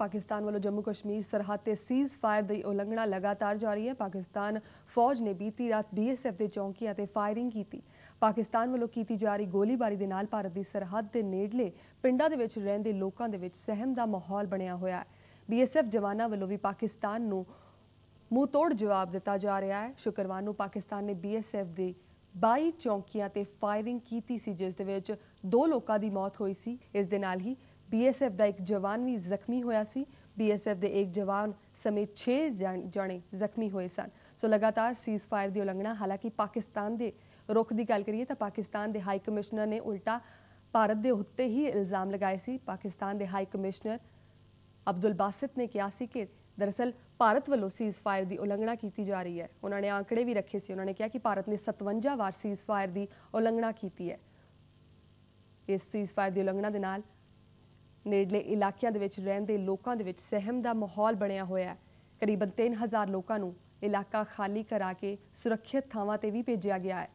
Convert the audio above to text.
ਪਾਕਿਸਤਾਨ ਵੱਲੋਂ ਜੰਮੂ ਕਸ਼ਮੀਰ ਸਰਹੱਦ ਤੇ ਸੀਜ਼ ਫਾਇਰ ਦੀ ਉਲੰਘਣਾ ਲਗਾਤਾਰ ਜਾਰੀ ਹੈ। ਪਾਕਿਸਤਾਨ ਫੌਜ ਨੇ ਬੀਤੀ ਰਾਤ ਬੀਐਸਐਫ ਦੇ ਚੌਂਕੀਆਂ ਤੇ ਫਾਇਰਿੰਗ ਕੀਤੀ। ਪਾਕਿਸਤਾਨ ਵੱਲੋਂ ਕੀਤੀ ਜਾ ਰਹੀ ਗੋਲੀਬਾਰੀ ਦੇ ਨਾਲ ਭਾਰਤ ਦੀ ਸਰਹੱਦ ਦੇ ਨੇੜਲੇ ਪਿੰਡਾਂ ਦੇ ਵਿੱਚ ਰਹਿੰਦੇ ਲੋਕਾਂ ਦੇ ਵਿੱਚ ਸਹਿਮ ਦਾ ਮਾਹੌਲ ਬਣਿਆ ਹੋਇਆ ਹੈ। ਬੀਐਸਐਫ ਜਵਾਨਾਂ ਵੱਲੋਂ ਵੀ ਪਾਕਿਸਤਾਨ ਨੂੰ ਮੂੰਹ ਤੋੜ ਜਵਾਬ ਦਿੱਤਾ ਜਾ ਰਿਹਾ ਹੈ। ਸ਼ੁੱਕਰਵਾਰ ਨੂੰ ਪਾਕਿਸਤਾਨ ਨੇ ਬੀਐਸਐਫ ਦੇ 22 ਚੌਂਕੀਆਂ ਤੇ ਫਾਇਰਿੰਗ ਕੀਤੀ ਸੀ, ਜਿਸ ਦੇ ਵਿੱਚ ਦੋ ਲੋਕਾਂ ਦੀ ਮੌਤ ਹੋਈ ਸੀ। ਇਸ ਦੇ ਨਾਲ ਹੀ ਬੀਐਸਐਫ ਦਾ ਇੱਕ ਜਵਾਨ ਵੀ ਜ਼ਖਮੀ ਹੋਇਆ ਸੀ। ਬੀਐਸਐਫ ਦੇ ਇੱਕ ਜਵਾਨ ਸਮੇਤ 6 ਜਣੇ ਜ਼ਖਮੀ ਹੋਏ ਸਨ। ਸੋ ਲਗਾਤਾਰ ਸੀਜ਼ ਫਾਇਰ ਦੀ ਉਲੰਘਣਾ, ਹਾਲਾਂਕਿ ਪਾਕਿਸਤਾਨ ਦੇ ਰੁਖ ਦੀ ਗੱਲ ਕਰੀਏ ਤਾਂ ਪਾਕਿਸਤਾਨ ਦੇ ਹਾਈ ਕਮਿਸ਼ਨਰ ਨੇ ਉਲਟਾ ਭਾਰਤ ਦੇ ਉੱਤੇ ਹੀ ਇਲਜ਼ਾਮ ਲਗਾਏ ਸੀ। ਪਾਕਿਸਤਾਨ ਦੇ ਹਾਈ ਕਮਿਸ਼ਨਰ ਅਬਦੁਲ ਬਾਸਿਤ ਨੇ ਕਿਹਾ ਸੀ ਕਿ ਦਰਅਸਲ ਭਾਰਤ ਵੱਲੋਂ ਸੀਜ਼ ਫਾਇਰ ਦੀ ਉਲੰਘਣਾ ਕੀਤੀ ਜਾ ਰਹੀ ਹੈ। ਉਹਨਾਂ ਨੇ ਆંકੜੇ ਵੀ ਰੱਖੇ ਸੀ। ਉਹਨਾਂ ਨੇ ਕਿਹਾ ਕਿ ਭਾਰਤ ਨੇ 57 ਵਾਰ ਸੀਜ਼ ਫਾਇਰ ਦੀ ਉਲੰਘਣਾ ਕੀਤੀ ਹੈ। ਇਸ ਸੀਜ਼ ਫਾਇਰ ਦੀ ਉਲੰਘਣਾ ਦੇ ਨਾਲ ਨੇੜਲੇ ਇਲਾਕਿਆਂ ਦੇ ਵਿੱਚ ਰਹਿੰਦੇ ਲੋਕਾਂ ਦੇ ਵਿੱਚ ਸਹਿਮ ਦਾ ਮਾਹੌਲ ਬਣਿਆ ਹੋਇਆ ਹੈ। ਕਰੀਬਨ 3000 ਲੋਕਾਂ ਨੂੰ ਇਲਾਕਾ ਖਾਲੀ ਕਰਾ ਕੇ ਸੁਰੱਖਿਅਤ ਥਾਵਾਂ ਤੇ ਵੀ ਭੇਜਿਆ ਗਿਆ ਹੈ।